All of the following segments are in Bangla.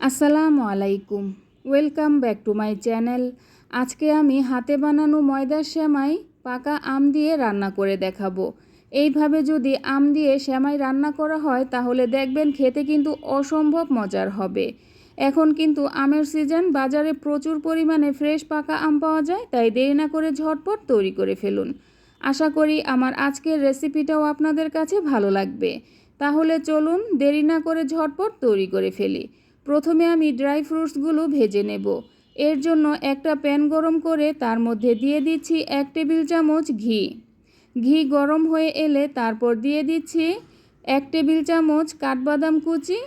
আসসালামু আলাইকুম। Welcome back to my channel আজকে আমি হাতে বানানো ময়দার সেমাই পাকা আম দিয়ে রান্না করে দেখাবো। এইভাবে যদি আম দিয়ে সেমাই রান্না করা হয়, তাহলে দেখবেন খেতে কিন্তু অসম্ভব মজার হবে। এখন কিন্তু আমের সিজন বাজারে প্রচুর পরিমাণে ফ্রেশ পাকা আম পাওয়া যায়, তাই দেরি না করে ঝটপট তৈরি করে ফেলুন। আশা করি আমার আজকের রেসিপিটাও আপনাদের কাছে ভালো লাগবে। তাহলে চলুন দেরি না করে ঝটপট তৈরি করে ফেলি। প্রথমে আমি ড্রাই ফ্রুটসগুলো ভেজে নেব। এর জন্য একটা প্যান গরম করে তার মধ্যে দিয়ে দিচ্ছি এক টেবিল চামচ ঘি। ঘি গরম হয়ে এলে তারপর দিয়ে দিচ্ছি এক টেবিল চামচ কাঠবাদাম কুচি,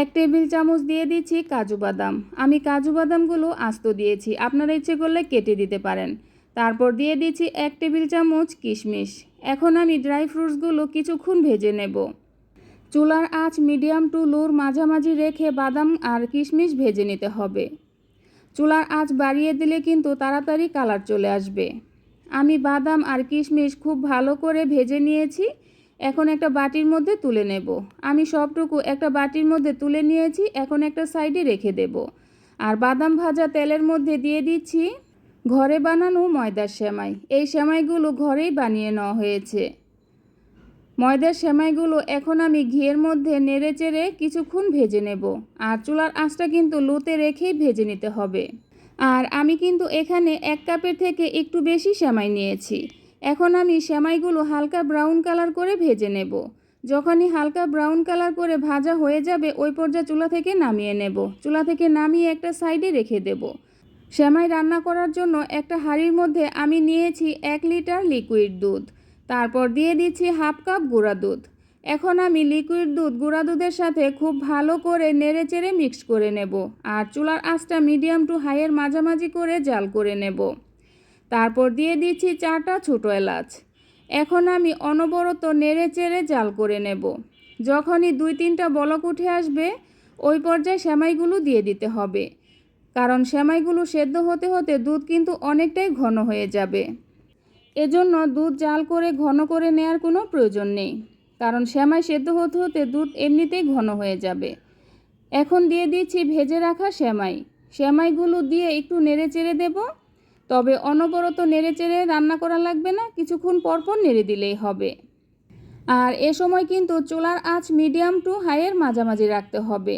এক টেবিল চামচ দিয়ে দিচ্ছি কাজু বাদাম। আমি কাজু বাদামগুলো আস্ত দিয়েছি, আপনারা ইচ্ছে করলে কেটে দিতে পারেন। তারপর দিয়ে দিচ্ছি এক টেবিল চামচ কিশমিশ। এখন আমি ড্রাই ফ্রুটসগুলো কিছুক্ষণ ভেজে নেব। চুলার আঁচ মিডিয়াম টু লোর মাঝামাঝি রেখে বাদাম আর কিশমিশ ভেজে নিতে হবে। চুলার আঁচ বাড়িয়ে দিলে কিন্তু তাড়াতাড়ি কালার চলে আসবে। আমি বাদাম আর কিশমিশ খুব ভালো করে ভেজে নিয়েছি। এখন একটা বাটির মধ্যে তুলে নেব। আমি সবটুকু একটা বাটির মধ্যে তুলে নিয়েছি। এখন একটা সাইডে রেখে দেব। আর বাদাম ভাজা তেলের মধ্যে দিয়ে দিচ্ছি ঘরে বানানো ময়দার সেমাই। এই সেমাইগুলো ঘরেই বানিয়ে নেওয়া হয়েছে। ময়দার সেমাইগুলো এখন আমি ঘিয়ের মধ্যে নেড়ে চেড়ে কিছুক্ষণ ভেজে নেব। আর চুলার আঁচটা কিন্তু লোতে রেখেই ভেজে নিতে হবে। আর আমি কিন্তু এখানে এক কাপের থেকে একটু বেশি সেমাই নিয়েছি। এখন আমি সেমাইগুলো হালকা ব্রাউন কালার করে ভেজে নেব। যখনই হালকা ব্রাউন কালার করে ভাজা হয়ে যাবে, ওই পর্যায়ে চুলা থেকে নামিয়ে নেব। চুলা থেকে নামিয়ে একটা সাইডে রেখে দেব। সেমাই রান্না করার জন্য একটা হাঁড়ির মধ্যে আমি নিয়েছি এক লিটার লিকুইড দুধ। তারপর দিয়ে দিচ্ছি হাফ কাপ গুঁড়া দুধ। এখন আমি লিকুইড দুধ গুঁড়া দুধের সাথে খুব ভালো করে নেড়ে চেড়ে মিক্স করে নেব আর চুলার আঁচটা মিডিয়াম টু হাইয়ের মাঝামাঝি করে জাল করে নেব। তারপর দিয়ে দিচ্ছি চারটা ছোটো এলাচ। এখন আমি অনবরত নেড়ে চেড়ে জাল করে নেব। যখনই দুই তিনটা বলক উঠে আসবে, ওই পর্যায়ে সেমাইগুলো দিয়ে দিতে হবে। কারণ সেমাইগুলো সেদ্ধ হতে হতে দুধ কিন্তু অনেকটাই ঘন হয়ে যাবে। এজন্য দুধ জাল করে ঘন করে নেয়ার কোনো প্রয়োজন নেই। কারণ সেমাই সেদ্ধ হতে হতে দুধ এমনিতেই ঘন হয়ে যাবে। এখন দিয়ে দিচ্ছি ভেজে রাখা শ্যামাই। শ্যামাইগুলো দিয়ে একটু নেড়ে চেড়ে দেব। তবে অনবরত নেড়ে চেড়ে রান্না করা লাগবে না, কিছুক্ষণ পরপর নেড়ে দিলেই হবে। আর এ সময় কিন্তু চুলার আঁচ মিডিয়াম টু হাইয়ের মাঝামাঝি রাখতে হবে।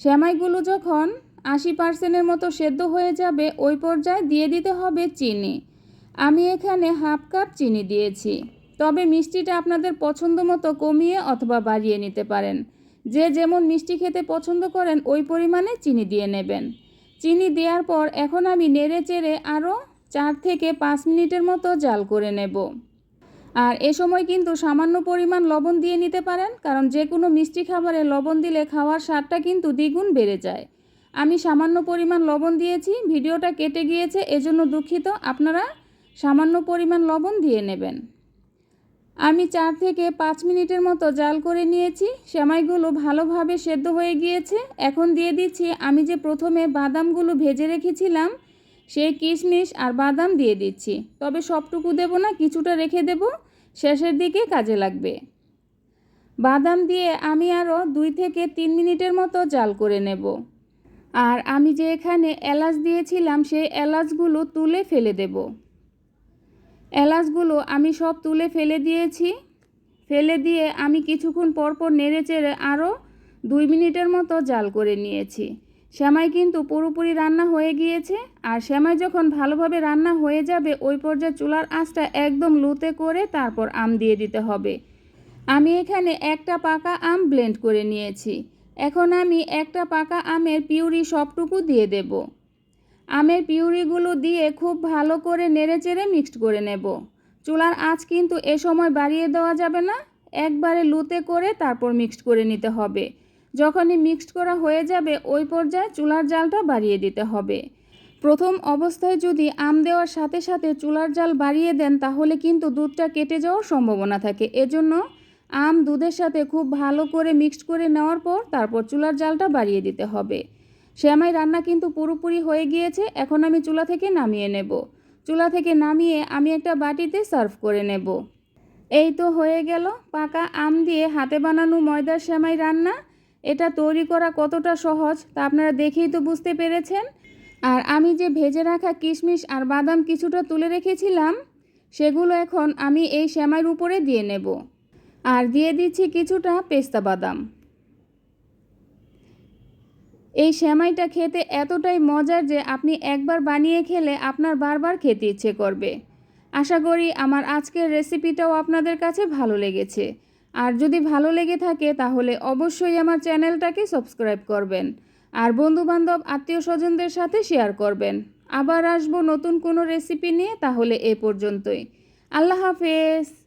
শ্যামাইগুলো যখন আশি পার্সেন্টের মতো সেদ্ধ হয়ে যাবে, ওই পর্যায়ে দিয়ে দিতে হবে চিনি। আমি এখানে হাফ কাপ চিনি দিয়েছি। তবে মিষ্টিটা আপনাদের পছন্দ মতো কমিয়ে অথবা বাড়িয়ে নিতে পারেন। যে যেমন মিষ্টি খেতে পছন্দ করেন, ওই পরিমাণে চিনি দিয়ে নেবেন। চিনি দেওয়ার পর এখন আমি নেড়ে চেড়ে আরও চার থেকে পাঁচ মিনিটের মতো জাল করে নেব। আর এ সময় কিন্তু সামান্য পরিমাণ লবণ দিয়ে নিতে পারেন, কারণ যে কোনো মিষ্টি খাবারে লবণ দিলে খাওয়ার স্বাদটা কিন্তু দ্বিগুণ বেড়ে যায়। আমি সামান্য পরিমাণ লবণ দিয়েছি, ভিডিওটা কেটে গিয়েছে, এজন্য দুঃখিত। আপনারা সামান্য পরিমাণ লবণ দিয়ে নেবেন। আমি চার থেকে পাঁচ মিনিটের মতো জাল করে নিয়েছি। সেমাইগুলো ভালোভাবে সেদ্ধ হয়ে গিয়েছে। এখন দিয়ে দিচ্ছি, আমি যে প্রথমে বাদামগুলো ভেজে রেখেছিলাম, সেই কিশমিশ আর বাদাম দিয়ে দিচ্ছি। তবে সবটুকু দেব না, কিছুটা রেখে দেব, শেষের দিকে কাজে লাগবে। বাদাম দিয়ে আমি আরও দুই থেকে তিন মিনিটের মতো জাল করে নেব। আর আমি যে এখানে এলাচ দিয়েছিলাম, সেই এলাচগুলো তুলে ফেলে দেব। এলাচগুলো আমি সব তুলে ফেলে দিয়েছি। ফেলে দিয়ে আমি কিছুক্ষণ পরপর নেড়ে চেড়ে আরও দুই মিনিটের মতো জাল করে নিয়েছি। সেমাই কিন্তু পুরোপুরি রান্না হয়ে গিয়েছে আর সেমাই যখন ভালোভাবে রান্না হয়ে যাবে, ওই পর্যায়ে চুলার আঁচটা একদম লুতে করে তারপর আম দিয়ে দিতে হবে। আমি এখানে একটা পাকা আম ব্লেন্ড করে নিয়েছি। এখন আমি একটা পাকা আমের পিউরি সবটুকু দিয়ে দেব। আমের পিউরিগুলো দিয়ে খুব ভালো করে নেড়ে চেড়ে মিক্সড করে নেব। চুলার আঁচ কিন্তু এ সময় বাড়িয়ে দেওয়া যাবে না, একবারে লুতে করে তারপর মিক্সড করে নিতে হবে। যখনই মিক্সড করা হয়ে যাবে, ওই পর্যায়ে চুলার জালটা বাড়িয়ে দিতে হবে। প্রথম অবস্থায় যদি আম দেওয়ার সাথে সাথে চুলার জাল বাড়িয়ে দেন, তাহলে কিন্তু দুধটা কেটে যাওয়ার সম্ভাবনা থাকে। এজন্য আম দুধের সাথে খুব ভালো করে মিক্সড করে নেওয়ার পর তারপর চুলার জালটা বাড়িয়ে দিতে হবে। শ্যামাই রান্না কিন্তু পুরোপুরি হয়ে গিয়েছে, এখন আমি চুলা থেকে নামিয়ে নেব। চুলা থেকে নামিয়ে আমি একটা বাটিতে সার্ভ করে নেব। এই তো হয়ে গেল, পাকা আম দিয়ে হাতে বানানো ময়দার শ্যামাই রান্না। এটা তৈরি করা কতটা সহজ, তা আপনারা দেখেই তো বুঝতে পেরেছেন। আর আমি যে ভেজে রাখা কিশমিশ আর বাদাম কিছুটা তুলে রেখেছিলাম, সেগুলো এখন আমি এই শ্যামাইয়ের উপরে দিয়ে নেব। আর দিয়ে দিচ্ছি কিছুটা পেস্তা বাদাম। এই সেমাইটা খেতে এতটাই মজার যে আপনি একবার বানিয়ে খেলে আপনার বারবার খেতে ইচ্ছে করবে। আশা করি আমার আজকের রেসিপিটাও আপনাদের কাছে ভালো লেগেছে। আর যদি ভালো লেগে থাকে তাহলে অবশ্যই আমার চ্যানেলটাকে সাবস্ক্রাইব করবেন। আর বন্ধুবান্ধব আত্মীয় স্বজনদের সাথে শেয়ার করবেন। আবার আসব নতুন কোনো রেসিপি নিয়ে তাহলে এ পর্যন্তই। আল্লাহ হাফেজ।